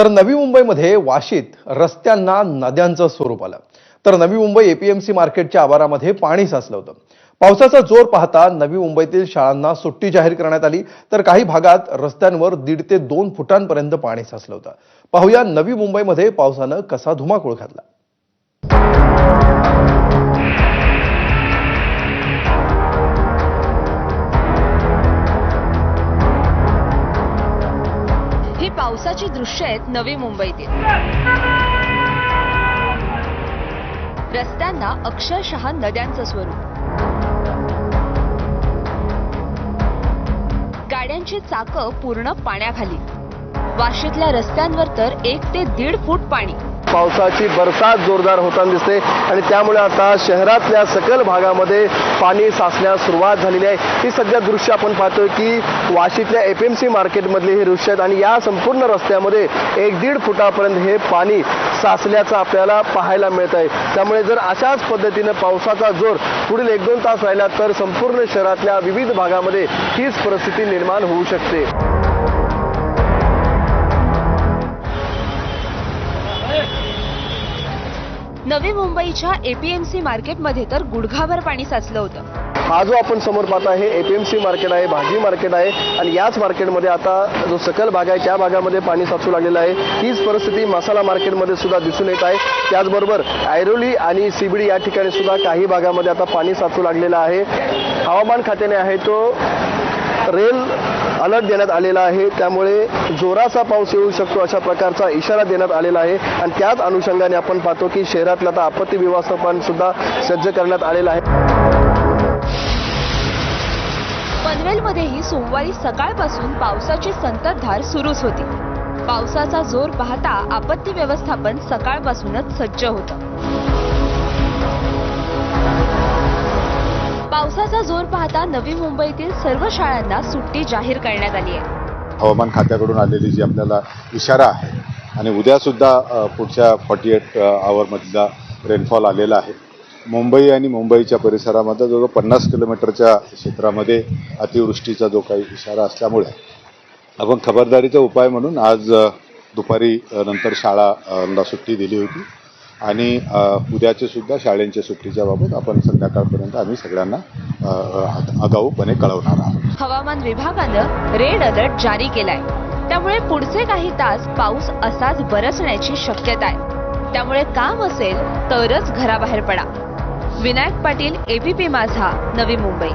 तर नवी मुंबईमध्ये वाशीत रस्त्यांना नद्यांचं स्वरूप आलं. तर नवी मुंबई एपीएमसी मार्केटच्या आवारामध्ये पाणी साचलं होतं. पावसाचा जोर पाहता नवी मुंबईतील शाळांना सुट्टी जाहीर करण्यात आली. तर काही भागात रस्त्यांवर दीड ते दोन फुटांपर्यंत पाणी साचलं होतं. पाहूया नवी मुंबईमध्ये पावसानं कसा धुमाकूळ घातला. पावसाची दृश्य आहेत नवी मुंबईतील. रस्त्यांना अक्षरशः नद्यांचं स्वरूप. गाड्यांची चाकं पूर्ण पाण्याखाली. वाशीतल्या रस्त्यांवर तर एक ते दीड फूट पाणी. पावसाची बरसात जोरदार होताना दिसते. आणि त्यामुळे आता शहरातल्या सकल भागामध्ये पाणी साचण्यास सुरुवात झालेली आहे. ही सध्या दृश्य आपण पाहतोय की वाशीतल्या एफ एम सी मार्केटमधली ही दृश्य आहेत. आणि या संपूर्ण रस्त्यामध्ये एक दीड फुटापर्यंत हे पाणी साचल्याचं आपल्याला पाहायला मिळत आहे. त्यामुळे जर अशाच पद्धतीनं पावसाचा जोर पुढील एक दोन तास राहिला तर संपूर्ण शहरातल्या विविध भागामध्ये हीच परिस्थिती निर्माण होऊ शकते. नवी मुंबईच्या एपीएमसी मार्केटमध्ये तर गुडघाभर पाणी साचलं होतं. हा जो आपण समोर पाहत आहे एपीएमसी मार्केट आहे भाजी मार्केट आहे आणि याच मार्केटमध्ये आता जो सकल भाग आहे त्या भागामध्ये पाणी साचू लागलेलं आहे. हीच परिस्थिती मसाला मार्केटमध्ये सुद्धा दिसून येत आहे. त्याचबरोबर ऐरोली आणि सिबडी या ठिकाणी सुद्धा काही भागामध्ये आता पाणी साचू लागलेलं आहे. हवामान खात्याने आहे तो रेल अलर्ट देण्यात आलेला आहे. त्यामुळे जोराचा पाऊस येऊ शकतो अशा प्रकारचा इशारा देण्यात आलेला आहे. आणि त्याच अनुषंगाने आपण पाहतो की शहरातलं आता आपत्ती व्यवस्थापन सुद्धा सज्ज करण्यात आलेलं आहे. पनवेलमध्येही सोमवारी सकाळपासून पावसाची संततधार सुरूच होती. पावसाचा जोर पाहता आपत्ती व्यवस्थापन सकाळपासूनच सज्ज होतं. आता नवी मुंबईतील सर्व शाळांना सुट्टी जाहीर करण्यात आली आहे. हवामान खात्याकडून आलेली जी आपल्याला इशारा आहे आणि उद्यासुद्धा सुद्धा पुढच्या फॉर्टी एट आवरमधला रेनफॉल आलेला आहे. मुंबई आणि मुंबईच्या परिसरामध्ये जवळ पन्नास किलोमीटरच्या क्षेत्रामध्ये अतिवृष्टीचा जो काही इशारा असल्यामुळे आपण खबरदारीचा उपाय म्हणून आज दुपारी नंतर शाळांना सुट्टी दिली होती. आणि उद्याचे सुद्धा शाळेंच्या सुट्टीच्या बाबत आपण संध्याकाळपर्यंत आम्ही सगळ्यांना आगाऊपणे कळवणार आहोत. हवामान विभागानं रेड अलर्ट जारी केलाय. त्यामुळे पुढचे काही तास पाऊस असाच बरसण्याची शक्यता आहे. त्यामुळे काम असेल तरच घराबाहेर पडा. विनायक पाटील एबीपी माझा नवी मुंबई.